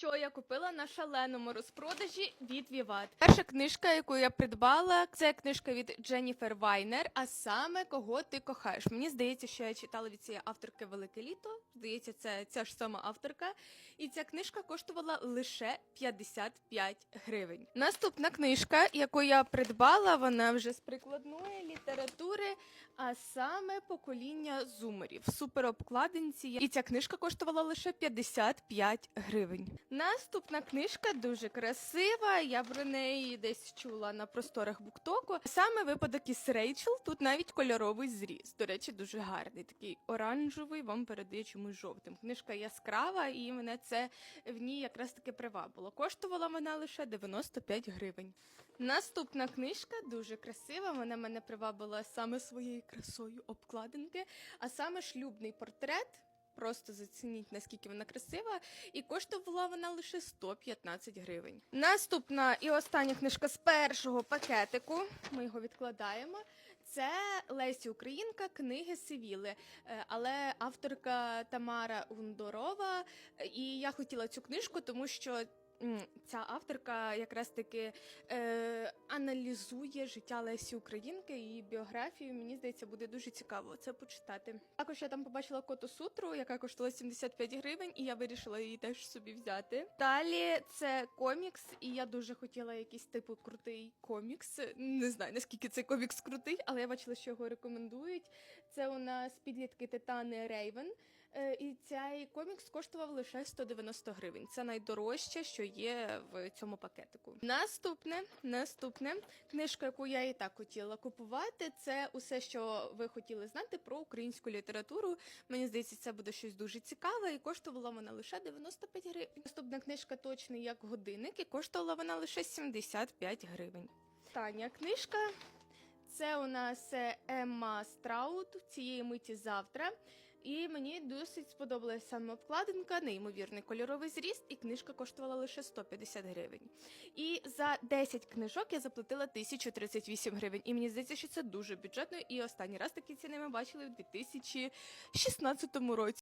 що я купила на шаленому розпродажі від Віват. Перша книжка, яку я придбала, це книжка від Дженніфер Вайнер. А саме кого ти кохаєш. Мені здається, що я читала від цієї авторки Велике літо. Здається, це ця ж сама авторка. І ця книжка коштувала лише 55 гривень. Наступна книжка, яку я придбала, вона вже з прикладної літератури, а саме покоління зумерів. Суперобкладинці. І ця книжка коштувала лише 55 гривень. Наступна книжка дуже красива. Я про неї десь чула на просторах буктоку. Саме випадок із Рейчел. Тут навіть кольоровий зріз. До речі, дуже гарний. Такий оранжевий вам передає чомусь жовтим. Книжка яскрава, і мене це в ній якраз таки привабило. Коштувала вона лише 95 гривень. Наступна книжка дуже красива. Вона мене привабила саме своєю красою обкладинки, а саме шлюбний портрет. Просто зацініть, наскільки вона красива, і коштувала вона лише 115 гривень. Наступна і остання книжка з першого пакетику. Ми його відкладаємо. Це Лесі Українка, книги Сивіли, Е, але авторка Тамара Гундорова. Е, І я хотіла цю книжку, тому що ця авторка якраз таки е, аналізує життя Лесі Українки і біографію. Мені здається, буде дуже цікаво це почитати. Також я там побачила коту сутру, яка коштувала 75 гривень, і я вирішила її теж собі взяти. Далі це комікс, і я дуже хотіла якийсь типу крутий комікс. Не знаю наскільки цей комікс крутий, але я бачила, що його рекомендують. Це у нас підлітки Титани Рейвен. Е, І цей комікс коштував лише 190 гривень. Це найдорожче, що є в цьому пакетику. Наступне, наступне книжка, яку я і так хотіла купувати, це усе, що ви хотіли знати про українську літературу. Мені здається, це буде щось дуже цікаве, і коштувала вона лише 95 гривень. Наступна книжка точний як годинник, і коштувала вона лише 75 гривень. Остання книжка. Це у нас е, Емма Страут цієї миті завтра. І мені досить сподобалася саме обкладинка, неймовірний кольоровий зріст, і книжка коштувала лише 150 гривень. І за 10 книжок я заплатила 1038 гривень. І мені здається, що це дуже бюджетно. І останній раз такі ціни ми бачили в 2016 році.